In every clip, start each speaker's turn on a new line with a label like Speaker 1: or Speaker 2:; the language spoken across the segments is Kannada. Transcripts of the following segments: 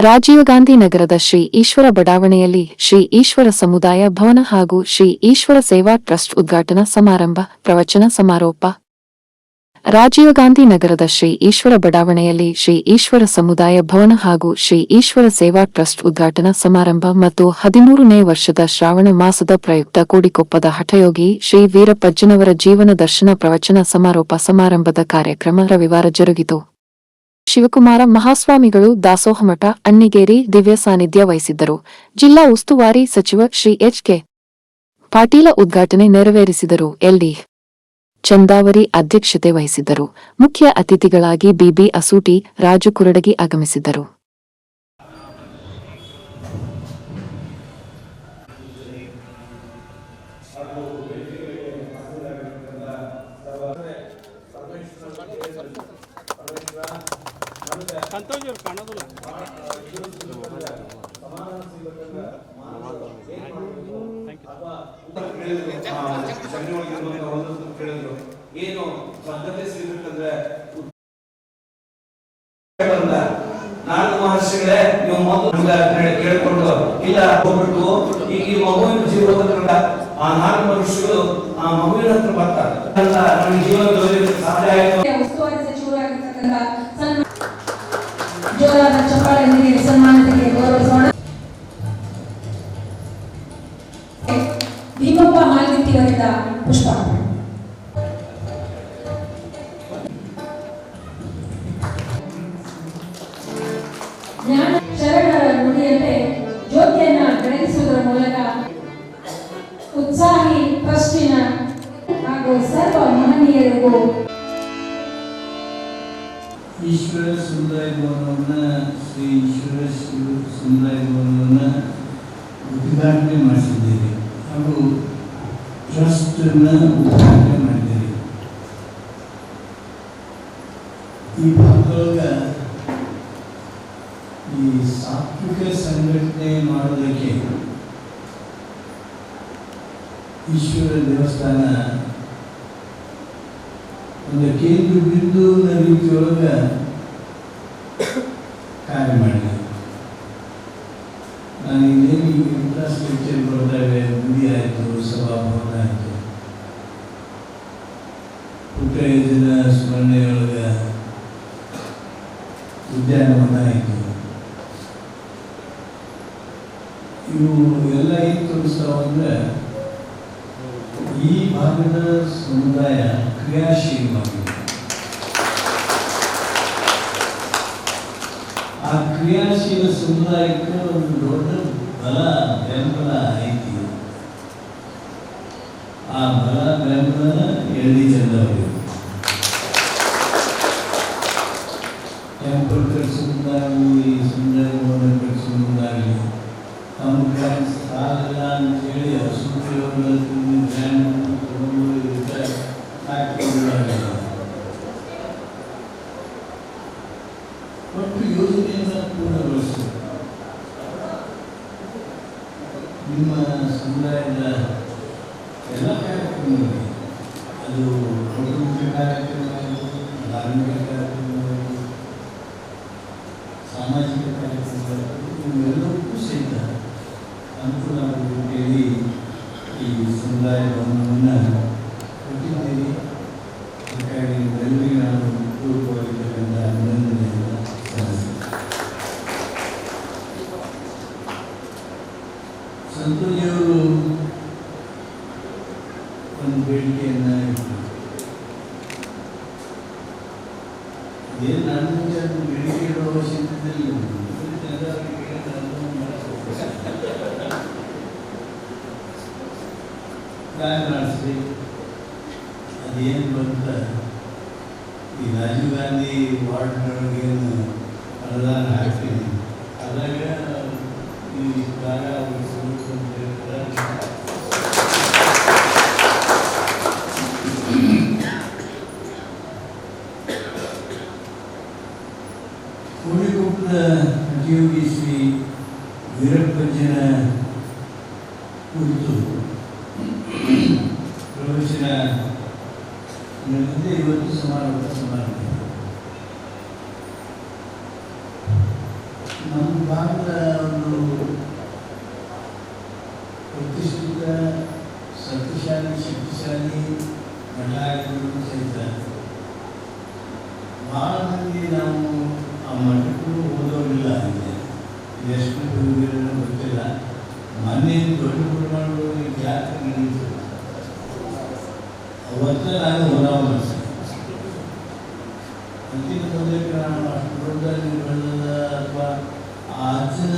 Speaker 1: ರಾಜೀವ್ ಗಾಂಧಿ ನಗರದ ಶ್ರೀ ಈಶ್ವರ ಬಡಾವಣೆಯಲ್ಲಿ ಶ್ರೀ ಈಶ್ವರ ಸಮುದಾಯ ಭವನ ಹಾಗೂ ಶ್ರೀ ಈಶ್ವರ ಸೇವಾ ಟ್ರಸ್ಟ್ ಉದ್ಘಾಟನಾ ಸಮಾರಂಭ, ಪ್ರವಚನ ಸಮಾರೋಪ. ರಾಜೀವ್ ಗಾಂಧಿ ನಗರದ ಶ್ರೀ ಈಶ್ವರ ಬಡಾವಣೆಯಲ್ಲಿ ಶ್ರೀ ಈಶ್ವರ ಸಮುದಾಯ ಭವನ ಹಾಗೂ ಶ್ರೀ ಈಶ್ವರ ಸೇವಾ ಟ್ರಸ್ಟ್ ಉದ್ಘಾಟನಾ ಸಮಾರಂಭ ಮತ್ತು ಹದಿಮೂರನೇ ವರ್ಷದ ಶ್ರಾವಣ ಮಾಸದ ಪ್ರಯುಕ್ತ ಕೋಡಿಕೊಪ್ಪದ ಹಠಯೋಗಿ ಶ್ರೀ ವೀರಪ್ಪಜ್ಜನವರ ಜೀವನ ದರ್ಶನ ಪ್ರವಚನ ಸಮಾರೋಪ ಸಮಾರಂಭದ ಕಾರ್ಯಕ್ರಮ ರವಿವಾರ ಜರುಗಿತು. ಶಿವಕುಮಾರ ಮಹಾಸ್ವಾಮಿಗಳು ದಾಸೋಹಮಠ ಅಣ್ಣಿಗೇರಿ ದಿವ್ಯ ಸಾನ್ನಿಧ್ಯ ವಹಿಸಿದ್ದರು. ಜಿಲ್ಲಾ ಉಸ್ತುವಾರಿ ಸಚಿವ ಶ್ರೀ ಎಚ್ ಕೆ ಪಾಟೀಲ ಉದ್ಘಾಟನೆ ನೆರವೇರಿಸಿದರು. ಎಲ್ಡಿ ಚಂದಾವರಿ ಅಧ್ಯಕ್ಷತೆ ವಹಿಸಿದ್ದರು. ಮುಖ್ಯ ಅತಿಥಿಗಳಾಗಿ ಬಿಬಿ ಅಸೂಟಿ ರಾಜು ಕುರಡಗಿ ಆಗಮಿಸಿದ್ದರು.
Speaker 2: ಸಂತೋಷ್ ಅವ್ರು ಕಾಣೋದಿಲ್ಲ
Speaker 3: ಏನು ಬದ್ಧತೆ ಸಿಗಬೇಕಂದ್ರೆ ನಾಲ್ಕು ಮಹರ್ಷಿಗಳೇ ನೀವು ಮಗು ಕೇಳಿಕೊಂಡು ಇಲ್ಲ ಹೋಗ್ಬಿಟ್ಟು ಈಗ ಈ ಮಗುವಿನ ಜೀವ ಆ ನಾಲ್ಕು ಮಹರ್ಷಿಗಳು ಆ ಮಗುವಿನ ಹತ್ರ ಬರ್ತಾರೆ
Speaker 4: ಮಹನೀಯರಿಗೂ
Speaker 5: ಈಶ್ವರ ಸಮುದಾಯ ಭವನವನ್ನು ಶ್ರೀ ಈಶ್ವರ ಶಿವ ಸಮುದಾಯ ಭವನವನ್ನು ಉದ್ಘಾಟನೆ ಮಾಡಿಸಿದ್ದೀರಿ ಹಾಗೂ ಟ್ರಸ್ಟನ್ನು ಉದ್ಘಾಟನೆ ಮಾಡಿದ್ದೀರಿ ಈ ಭಾಗದೊಳಗೆ ಈ ಸಾತ್ವಿಕ ಸಂಘಟನೆ ಮಾಡೋದಕ್ಕೆ ಈಶ್ವರ ದೇವಸ್ಥಾನ ಒಂದು ಕೇಂದ್ರ ಬಿಂದು ರೀತಿಯೊಳಗೆ ಕಾರ್ಯ ಮಾಡಿದೆ. ನಾನು ಇನ್ನೇನು ಇನ್ಫ್ರಾಸ್ಟ್ರಕ್ಚರ್ ಬರ್ತವೆ ಗುಡಿ ಆಯಿತು ಸಭಾಭವನ ಆಯಿತು. ಪುಟ್ಟಯ್ಯನ ಸ್ಮರಣೆಯೊಳಗೆ ಉದ್ಯಾನವನ ಆಯಿತು. ಇವು ಎಲ್ಲ ಏನು ತೋರಿಸ್ತಾವ ಈ ಭಾಗದ ಸಮುದಾಯ ಕ್ರಿಯಾಶೀಲವಾಗಿದೆ ಆ ಕ್ರಿಯಾಶೀಲ ಸಮುದಾಯಕ್ಕೆ ಒಂದು ದೊಡ್ಡ ಬಲ ಬೆಂಬಲ ಐತಿ ಆ ಬಲ ಬೆಂಬಲ ಎಳ್ಳಿ ಚಂದವರು ಟೆಂಪಲ್ ಕಟ್ಸೋದಾಗಲಿ ಈ ಸಮುದಾಯ ಭವನ ಕಟ್ಸೋದಾಗಲಿ ತಮ್ಮ ಗ್ರ್ಯಾಂಡ್ ಸಾಲಲ್ಲ ಅಂತೇಳಿ ಅಸೂತ್ರೆಯವ್ರನ್ನ ಗ್ರ್ಯಾಂಡ್ ತಗೊಂಡು ಇದಕ್ಕೆ ಹಾಕಿಕೊಳ್ಳಲಾಗಲ್ಲ ಒಟ್ಟು ಯೋಜನೆಯನ್ನು ಪೂರ್ಣಗೊಳಿಸಬೇಕು ನಿಮ್ಮ ಸಮುದಾಯದ ಈ ರಾಜೀವ್ ಗಾಂಧಿ ವಾರ್ಡ್ನೊಳಗೆ ಏನು ಅನುದಾನ ಹಾಕ್ತೀನಿ ಅದಾಗ ಈ ಜಾಗ ಉಳಿಸ್ಬೇಕು ಅಂತ ಹೇಳ್ತಾರೆ ಕೋಳಿಕೊಪ್ಪದ ಅತಿಯೋಗಿ ಶ್ರೀ ವೀರಪ್ಪಜ್ಜನ ಕುರಿತು ಪ್ರವಚನ ನಡೆದಿದೆ ಇವತ್ತು ಸಮಾರೋಪ ಸಮಾರಂಭ ನಮ್ಮ ಭಾರತ ಒಂದು ಪ್ರತಿಷ್ಠಿತ ಶಕ್ತಿಶಾಲಿ ಶಕ್ತಿಶಾಲಿ ಮಠಾಧಿಪತಿಗಳು ಸಹಿತ ಭಾಳ ಮಂದಿ ನಾವು ಆ ಮಠಕ್ಕೂ ಓದೋರಿಲ್ಲ ಅಂದರೆ ಎಷ್ಟು ಗೊತ್ತಿಲ್ಲ. ಮೊನ್ನೆ ದೊಡ್ಡ ಪ್ರಮಾಣದಲ್ಲಿ ಜಾತ್ರೆ ನಡೀತು ಅವತ್ತ ನಾನು ಹೋದವ ಅಂತಿಮ ಮೊದಲಿಗೆ ನಾನು ಅಷ್ಟು ದೊಡ್ಡ ನಿರ್ಬಂಧದ ಅಥವಾ ಅಜ್ಜನ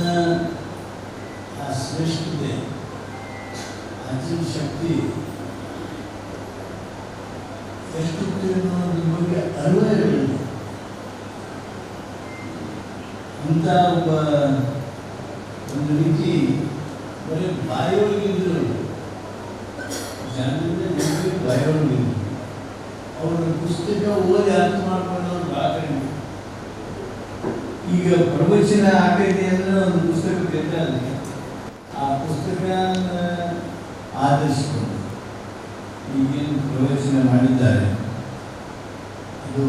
Speaker 5: ಆ ಶ್ರೇಷ್ಠತೆ ಅಜ್ಜನ ಶಕ್ತಿ ಎಷ್ಟು ಬಗ್ಗೆ ಅರಿವೇ ಇರಲಿಲ್ಲ. ಅಂತ ಒಬ್ಬ ಒಂದು ರೀತಿ ಬರೀ ಬಾಯೊಳಗಿದ್ರು ಜನರಿಂದ ಜನರಿಗೆ ಬಾಯೊಳಗಿದ್ರು ಅವರ ಪುಸ್ತಕ ಓದಿ ಅರ್ಥ ಈಗ ಪ್ರವಚನ ಆಗೈತೆ ಅಂದ್ರೆ ಒಂದು ಪುಸ್ತಕ ಬೇಕಾದ್ರೆ ಆ ಪುಸ್ತಕ ಆಧರಿಸಿಕೊಂಡು ಈಗೇನು ಪ್ರವಚನ ಮಾಡಿದ್ದಾರೆ. ಅದು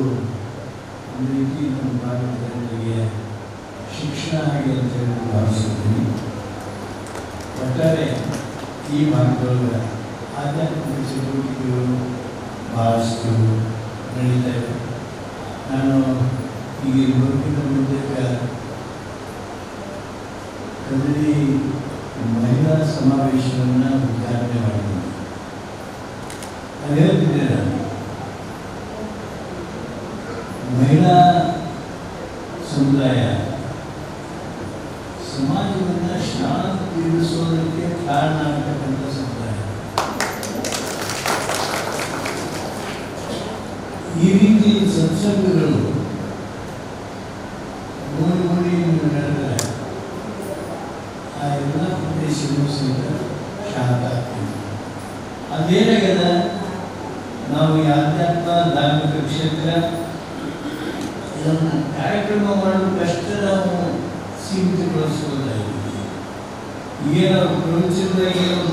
Speaker 5: ಒಂದು ರೀತಿ ನಮ್ಮ ಭಾರತ ಜನರಿಗೆ ಶಿಕ್ಷಣ ಹಾಗೆ ಅಂತ ಹೇಳಿ ಭಾವಿಸುತ್ತೀನಿ. ಒಟ್ಟಾರೆ ಈ ಭಾಗದೊಳಗೆ ಆಧ್ಯಾತ್ಮಿಕ ಚಟುವಟಿಕೆಗಳು ಭಾಳಷ್ಟು ನಡೀತಾ ಇವೆ. ನಾನು ಈಗ ಬದುಕಿನ ಮೂಲಕ ಕದರಿ ಮಹಿಳಾ ಸಮಾವೇಶವನ್ನು ಉದ್ಘಾಟನೆ ಮಾಡಿದ್ದೀನಿ ನಾನು ಹೇಳ್ತಿದ್ದೆ ನಾನು ಮಹಿಳಾ ಸಮುದಾಯ ಸಮಾಜವನ್ನು ಶಾಂತಿ ತಿಳಿಸೋದಕ್ಕೆ ಕಾರಣ ಆಗ್ತಕ್ಕಂಥ ಸಮುದಾಯ ಈ ರೀತಿ ಸತ್ಸಂಗಗಳು ನೀವು ಆಧ್ಯಾತ್ಮ ಧಾರ್ಮಿಕ ಕ್ಷೇತ್ರ ಕಾರ್ಯಕ್ರಮ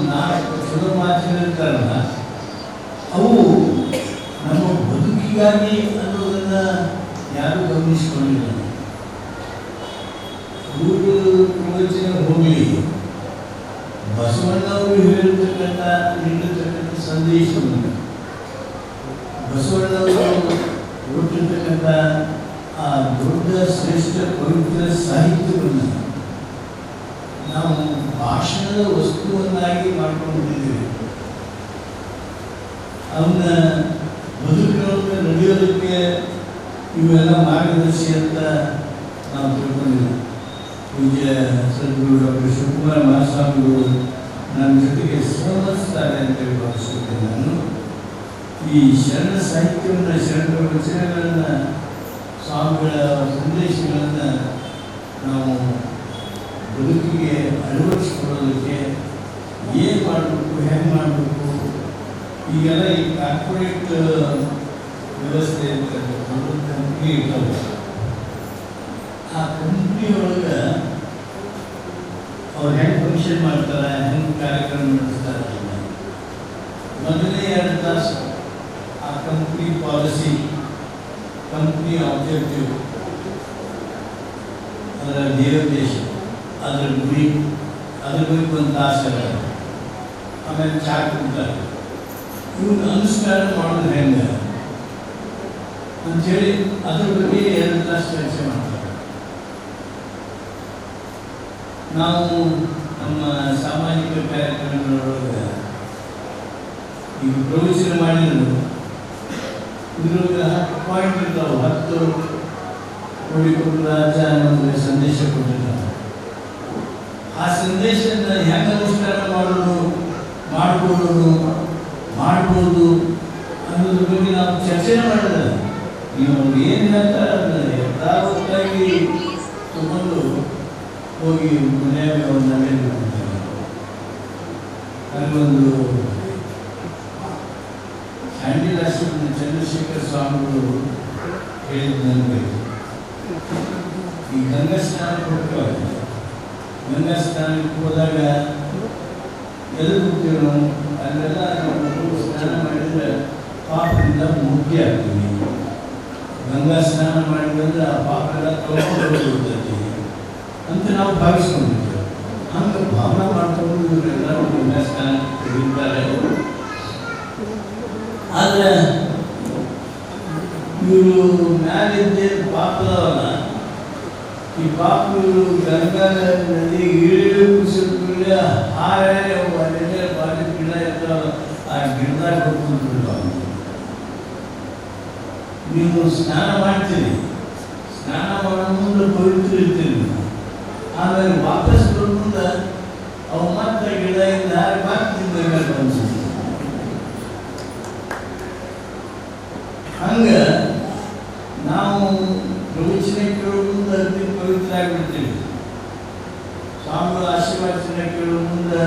Speaker 5: ನಾವು ಚಲೋ ಅವು ನಮ್ಮ ಬದುಕಿಗಾಗಿ ಅನ್ನೋದನ್ನು ಯಾರು ಗಮನಿಸಿಕೊಂಡಿಲ್ಲ ಊರು ಪ್ರವಚನ ಹೋಗಲಿ ಬಸವಣ್ಣವರು ಹೇಳಿರ್ತಕ್ಕಂಥ ನೀಡಿರ್ತಕ್ಕಂಥ ಸಂದೇಶವನ್ನು ಬಸವಣ್ಣವರು ಕೊಟ್ಟಿರ್ತಕ್ಕಂಥ ಆ ದೊಡ್ಡ ಶ್ರೇಷ್ಠ ಪವಿತ್ರ ಸಾಹಿತ್ಯವನ್ನು ನಾವು ಭಾಷಣದ ವಸ್ತುವನ್ನಾಗಿ ಮಾಡ್ಕೊಂಡಿದ್ದೀವಿ ಅವನ್ನ ಬದುಕಿನೊಳಗೆ ನಡೆಯೋದಕ್ಕೆ ಇವೆಲ್ಲ ಮಾರ್ಗದರ್ಶಿ ಅಂತ ನಾವು ತಿಳ್ಕೊಂಡಿಲ್ಲ ಪೂಜ್ಯ ಸದ್ಗುರು ಡಾಕ್ಟರ್ ಶಿವಕುಮಾರ ಮಹಾಸ್ವಾಮಿಗಳು ನನ್ನ ಜೊತೆಗೆ ಸಹವರ್ತಿಸ್ತಾರೆ ಅಂತ ಹೇಳಿ ಭಾವಿಸುತ್ತೇನೆ ನಾನು. ಈ ಶರಣ ಸಾಹಿತ್ಯವನ್ನು ಶರಣರ ವಚನಗಳನ್ನು, ಸ್ವಾಮಿಗಳ ಸಂದೇಶಗಳನ್ನು ನಾವು ಬದುಕಿಗೆ ಅಳವಡಿಸಿಕೊಳ್ಳೋದಕ್ಕೆ ಏನು ಮಾಡಬೇಕು, ಹೆಂಗೆ ಮಾಡಬೇಕು, ಈಗೆಲ್ಲ ಈ ಕಾರ್ಪೊರೇಟ್ ವ್ಯವಸ್ಥೆ ಅಂತ ಕಂಪ್ನಿ ಆ ಕಂಪ್ನಿ ಒಳಗೆ ಅವ್ರು ಹೆಂಗೆ ಫಂಕ್ಷನ್ ಮಾಡ್ತಾರೆ ಹೆಂಗೆ ಕಾರ್ಯಕ್ರಮ ನಡೆಸ್ತಾರೆ ಮೊದಲನೇ ಎರಡು ತಾಸು ಆ ಕಂಪ್ನಿ ಪಾಲಿಸಿ ಕಂಪ್ನಿ ಆಬ್ಜೆಕ್ಟಿವ್ ಅದರ ಧ್ಯೇಯೋದ್ದೇಶ ಅದರ ಗುರಿ ಅದ್ರ ಬಗ್ಗೆ ಒಂದು ತಾಸು ಇರೋದು. ಆಮೇಲೆ ಚಾ ಕುಡ್ತಾರೆ ಇವನ್ನ ಅನುಷ್ಠಾನ ಮಾಡೋದು ಹೆಂಗೆ ಅಂಥೇಳಿ ಅದ್ರ ಬಗ್ಗೆ ಎರಡು ತಾಸು ಚರ್ಚೆ ಮಾಡ್ತಾರೆ ನಾವು ನಮ್ಮ ಸಾಮಾಜಿಕ ಕಾರ್ಯಕ್ರಮಗಳೊಳಗೆ ಈಗ ಪ್ರವಚನ ಮಾಡಿದ್ರು. ಇದ್ರೊಳಗೆ ಹತ್ತು ಪಾಯಿಂಟ್ ಇರ್ತಾವೆ. ಹತ್ತು ನೋಡಿಕೊಂಡು ರಾಜ ನಮಗೆ ಸಂದೇಶ ಕೊಟ್ಟಿರ್ತಾರೆ ಆ ಸಂದೇಶನ ಹೆಂಗೆ ಅನುಷ್ಠಾನ ಮಾಡೋದು, ಮಾಡ್ಕೊಳ್ಳೋದು, ಮಾಡ್ಬೋದು ಅನ್ನೋದ್ರ ಬಗ್ಗೆ ನಾವು ಚರ್ಚೆ ಮಾಡಿದ್ರೆ ನೀವು ಏನು ಹೇಳ್ತಾರೆ ಅದನ್ನ ಯಥಾವತ್ತಾಗಿ ತಗೊಂಡು ಹೋಗಿ ಮನೆಯಾಗ ಒಂದು ಮನೆಯಲ್ಲಿ ಬಿಡ್ತಾರೆ ಅಲ್ಲೊಂದು ಹ್ಯಾಂಡಿಲ್ ಆಶ್ರಮದ ಚಂದ್ರಶೇಖರ ಸ್ವಾಮಿಗಳು ಹೇಳಿದ ನನಗೆ ಈ ಗಂಗಾ ಸ್ನಾನ ಕೊಡ್ತಾರೆ ಗಂಗಾ ಸ್ನಾನಕ್ಕೆ ಹೋದಾಗ ಎಲ್ಲಿ ಹೋಗ್ತೀವಿ ನಾವು ಅಲ್ಲೆಲ್ಲ ನಾವು ಸ್ನಾನ ಮಾಡಿದ್ರೆ ಪಾಪದಿಂದ ಮುಕ್ತಿ ಆಗ್ತೀವಿ ಗಂಗಾ ಸ್ನಾನ ಮಾಡಿದ್ರೆ ಆ ಪಾಪ ಎಲ್ಲ ತೊಗೊಂಡು ಹೋಗ್ತೈತಿ ಅಂತ ನಾವು ಭಾವಿಸ್ಕೊಂಡಿದ್ದೇವೆ ಹಂಗೆ ಭಾವನೆ ಮಾಡ್ಕೊಂಡು ಇವರೆಲ್ಲ ವಿನ್ಯಾಸ ತೆಗಿತಾರೆ ಆದರೆ ಇವರು ಮ್ಯಾಲಿದ್ದೆ ಪಾಪದವಲ್ಲ ಈ ಪಾಪ ಇವರು ಗಂಗಾ ನದಿ ಇಳಿದು ಕುಸಿದ ಹಾರೆ ಅಲ್ಲೆಲ್ಲ ಬಾರಿ ಗಿಡ ಇರ್ತಾವ ಆ ಗಿಡದಾಗ ಹೋಗ್ಕೊಂಡು ನೀವು ಸ್ನಾನ ಮಾಡ್ತೀರಿ ಸ್ನಾನ ಮಾಡೋ ಮುಂದೆ ಪವಿತ್ರ ಇರ್ತೀರಿ ನೀವು. ಆಮೇಲೆ ವಾಪಸ್ ಮುಂದೆ ಅವು ಮತ್ತೆ ಗಿಡದಿಂದ ಮತ್ತೆ ಮೇಲೆ ಬಂದು ಹಂಗ ನಾವು ಪ್ರವಚನ ಕೇಳೋ ಮುಂದೆ ಅತಿ ಪವಿತ್ರ ಆಗಿಬಿಡ್ತೀವಿ. ಸ್ವಾಮಿಗಳ ಆಶೀರ್ವಾಚನೆ ಕೇಳೋ ಮುಂದೆ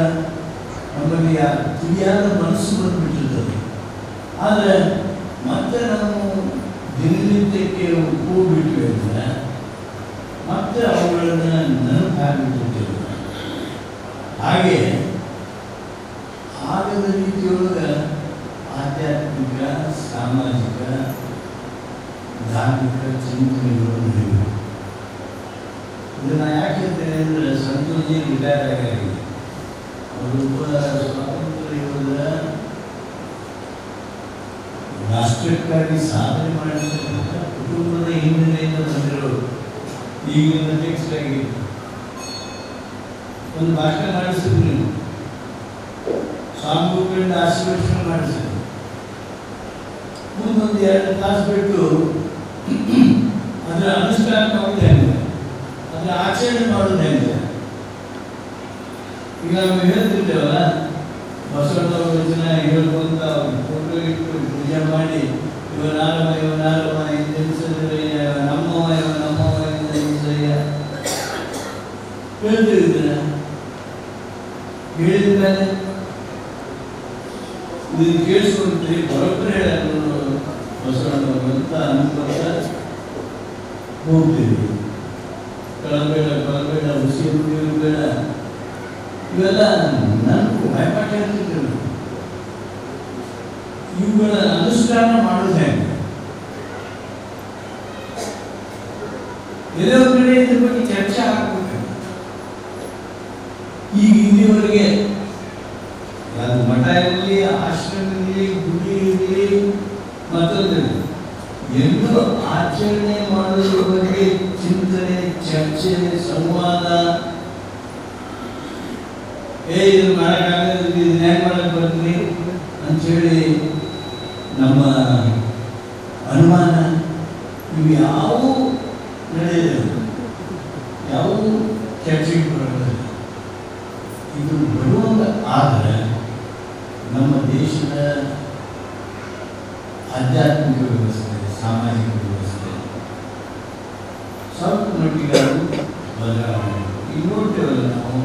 Speaker 5: ಆ ತಿಳಿಯಾದ ಮನಸ್ಸು ಬಂದ್ಬಿಟ್ಟಿರ್ತದೆ. ಆದರೆ ಮತ್ತೆ ನಾವು ದಿನನಿತ್ಯಕ್ಕೆ ಹೋಗ್ಬಿಟ್ವಿ ಅಂದರೆ ಮತ್ತೆ ಅವುಗಳನ್ನ ಹಾಗೆ ಆಗದ ರೀತಿಯೊಳಗೆ ಆಧ್ಯಾತ್ಮಿಕ, ಸಾಮಾಜಿಕ, ಧಾರ್ಮಿಕ ಚಿಂತನೆಗಳು ನಡೆಯುವು ಇದನ್ನು ಯಾಕೆ ಹೇಳ್ತೇನೆ ಅಂದರೆ ಸಂತೋಷಿ ರಿಟೈರ್ ಆಗಿ ಅವರೊಬ್ಬ ಸ್ವಾತಂತ್ರ್ಯ ಯೋಧ ರಾಷ್ಟ್ರಕ್ಕಾಗಿ ಸಾಧನೆ ಮಾಡಿರ್ತಕ್ಕಂಥ ಕುಟುಂಬದ ಹಿನ್ನೆಲೆಯಿಂದ ಬಂದಿರೋರು. ಈಗಿನ ಅಧ್ಯಕ್ಷರಾಗಿ ಒಂದು ಭಾಷಣ ಮಾಡಿಸಿದ್ರು ನೀವು ಸ್ವಾಮಿಗಳಿಂದ ಆಶೀರ್ವಚನ ಮಾಡಿಸಿದ್ರು. ಮುಂದೊಂದು ಎರಡು ತಾಸು ಬಿಟ್ಟು ಅದರ ಅನುಷ್ಠಾನ ಮಾಡೋದು ಹೆಂಗೆ? ಅದರ ಆಚರಣೆ ಮಾಡೋದು ಹೆಂಗೆ? ಈಗ ನಾವು ಹೇಳ್ತಿರ್ತೇವಲ್ಲ, ಬಸವಣ್ಣವ್ರ ಜನ ಹೇಳ್ಕೊಂತ ಇಟ್ಟು ಪೂಜೆ ಮಾಡಿ, ಇವನಾರವ ಇವನಾರವ ಇಂದೆನಿಸಿದ್ರಯ್ಯ ನಮ್ಮವ ಇವ ನಮ್ಮವ ಎಂದೆನಿಸಯ್ಯ ಹೇಳ್ತಿರ್ತೀರ ಹೇಳಿದ ಮೇಲೆ ಇದನ್ನು ಕೇಳಿಸ್ಕೊಂಡ್ರಿ ಬರೋಬ್ಬರಿ ಹೇಳೋದು ಅಂತ ಅನ್ಕೊಂತ ಹೋಗ್ತೀವಿ ಕಳಬೇಡ ಕಳಬೇಡ ನೀರು ಬೇಡ. ಇವೆಲ್ಲ ನನಗೂ ಭಯಪಾಠ ಹೇಳ್ತಿದ್ರು ಇವುಗಳ ಅನುಷ್ಠಾನ ಮಾಡೋದು ಹೆಂಗೆ ಎಲ್ಲೋ ಒಂದ್ ಕಡೆ ಇದ್ರ ಬಗ್ಗೆ ಚರ್ಚೆ ಆಗ್ಬೇಕು ಈಗ ಇಲ್ಲಿವರೆಗೆ ಅದು ಮಠ ಇರಲಿ, ಆಶ್ರಮ ಇರಲಿ, ಗುಡಿ ಇರಲಿ ಮತ್ತೊಂದಿರಲಿ ಎಲ್ಲೂ ಆಚರಣೆ ಮಾಡೋದ್ರ ಬಗ್ಗೆ ಚಿಂತನೆ, ಚರ್ಚೆ, ಸಂವಾದ. ಏ, ಇದು ಮಾಡೋಕ್ಕಾಗಲ್ಲ ಇದು ಮಾಡಕ್ಕೆ ಬರ್ತೀನಿ ಅಂಥೇಳಿ ನಮ್ಮ ಇದು ಬರುವಂಗ ಆದರೆ ನಮ್ಮ ದೇಶದ ಆಧ್ಯಾತ್ಮಿಕ ವ್ಯವಸ್ಥೆ ಸಾಮಾಜಿಕ ವ್ಯವಸ್ಥೆ ಸ್ವಲ್ಪ ಮಟ್ಟಿಗೆ ಅದು ಬದಲಾವಣೆ ಈಗ ನೋಡ್ತೇವಲ್ಲ ನಾವು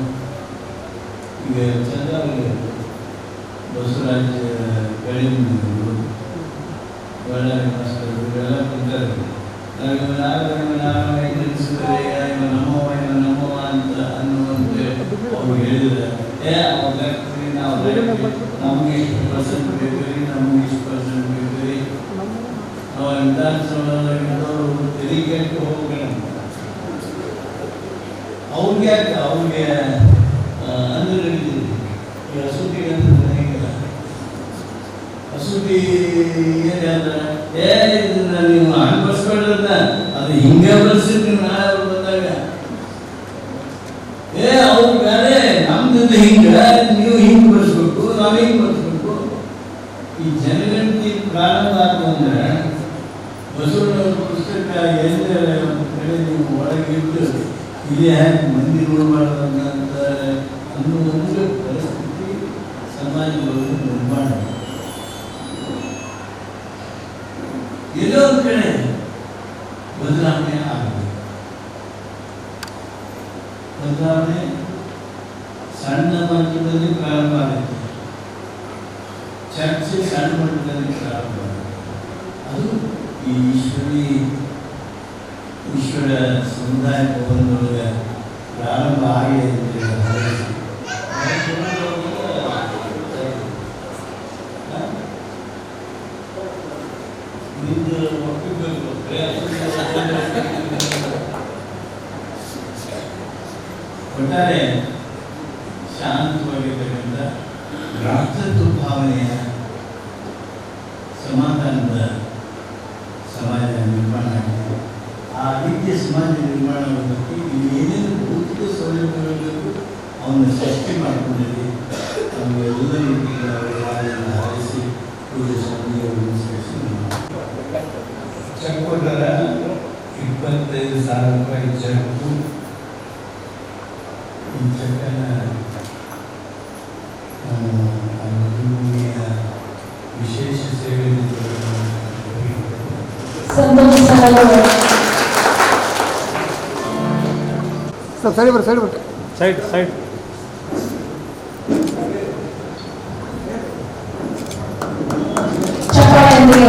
Speaker 5: ಈಗ ಚಂದ್ರಾವಳಿ ಬಸವರಾಜ ಬೆಳೆಯೂರು ಬಳ್ಳಾರಿ ಮಾಸ್ತರು ಇವರೆಲ್ಲ ಕುಂತಾರೆ ನಾವು ಇವನಾಗ ಇವನಾಗ ಎದುರಿಸಿದರೆ ಇವ ನಮ್ಮವ ಇವ ನಮ್ಮವ ಅಂತ ಅನ್ನುವಂತೆ ಹೇಳಿದ್ರೆ ಏ ಅವ್ರ ಲೆಕ್ಕದಲ್ಲಿ ನಾವು ನಮ್ಗೆ ಇಷ್ಟು ಪರ್ಸೆಂಟ್ ಬೇಕು ರೀ ನಮ್ಗೆ ಇಷ್ಟು ಪರ್ಸೆಂಟ್ ಬೇಕು ರೀ ನಾವು ವಿಧಾನಸಭೆಯವರು ತೆರಿಗೆ ಹೋಗ್ಬೇಕು ಅವ್ರಿಗೆ ಯಾಕೆ ಅವ್ರಿಗೆ ಅಂದ್ರೆ ನಡೀತಿದೆ ಈ ಹಸುಟಿಗೆ ಅಂದ್ರೆ ಹೇಗಿಲ್ಲ ಹಸುಟಿ ಏನು ಹೇಳ್ತಾರೆ? ಏ ಇದನ್ನ ನೀವು ಹಂಗೆ ಬರ್ಸ್ಕೊಳ್ರನ್ನ ಅದು ಹಿಂಗೆ ಬರ್ಸಿದ್ ನೀವು ನಾಳೆ ಅವ್ರು ಬಂದಾಗ ಏ ಅವ್ರು ಬೇರೆ ನಮ್ದು ಹಿಂಗೆ ನೀವು ಹಿಂಗೆ ಬರ್ಸ್ಬೇಕು ನಾವು ಹಿಂಗೆ ಬರ್ಸ್ಬೇಕು ಈ ಜನಗಣತಿ ಪ್ರಾರಂಭ ಆಯ್ತು ಅಂದ್ರೆ ಬಸವಣ್ಣವ್ರ ಪುಸ್ತಕ ಎಲ್ಲ ಕಡೆ ನೀವು ಒಳಗಿಟ್ಟು ಇಲ್ಲಿ ಹ್ಯಾಕ್ ಮಂದಿ ನೋಡಬಾರ್ದು ಅಂತ ಅನ್ನೋ ಒಂದು ಪರಿಸ್ಥಿತಿ ಸಮಾಜದೊಳಗೆ ನಿರ್ಮಾಣ ಆಗಿದೆ. ಎಲ್ಲೋ ಒಂದು ಕಡೆ ಬದಲಾವಣೆ ಆಗಿದೆ ಬದಲಾವಣೆ ಸಣ್ಣ ಮಟ್ಟದಲ್ಲಿ ಪ್ರಾರಂಭ ಆಗುತ್ತೆ. ಚರ್ಚೆ ಸಣ್ಣ ಮಟ್ಟದಲ್ಲಿ ಪ್ರಾರಂಭ ಅದು ಈ ಈಶ್ವರಿ ಈಶ್ವರ ಸಮುದಾಯ ಭವನದೊಳಗೆ ಪ್ರಾರಂಭ ಆಗಿದೆ ಅಂತ ಒಟ್ಟಾರೆ ಶಾಂತವಾಗಿರ್ತಕ್ಕಂಥ ಭ್ರಾತೃತ್ವ ಭಾವನೆಯ ಸಮಾಧಾನದ ಸಮಾಜ ನಿರ್ಮಾಣ ಆಗಿದೆ. ಆ ರೀತಿಯ ಸಮಾಜ ನಿರ್ಮಾಣ ಮಾಡೋದಕ್ಕೆ ಇಲ್ಲಿ ಏನೇನು ಭೌತಿಕ ಸೌಲಭ್ಯಗಳಿರಬೇಕು ಅವನ್ನ ಸೃಷ್ಟಿ ಮಾಡಿಕೊಂಡಿದೆ ನಮಗೆ ಎಲ್ಲ ರೀತಿಯ ಹಾರಿಸಿ ಪೂಜೆ ಸ್ವಾಮಿಯವರನ್ನು ಸೇರಿಸಿ ಚಕ್ಕೋದರ ಇಪ್ಪತ್ತೈದು ಸಾವಿರ ರೂಪಾಯಿ ಚೆಕ್ಕು
Speaker 2: జిల్లాలో సైడ్
Speaker 6: సైడ్ సైడ్
Speaker 4: సైడ్. చెప్పాలండి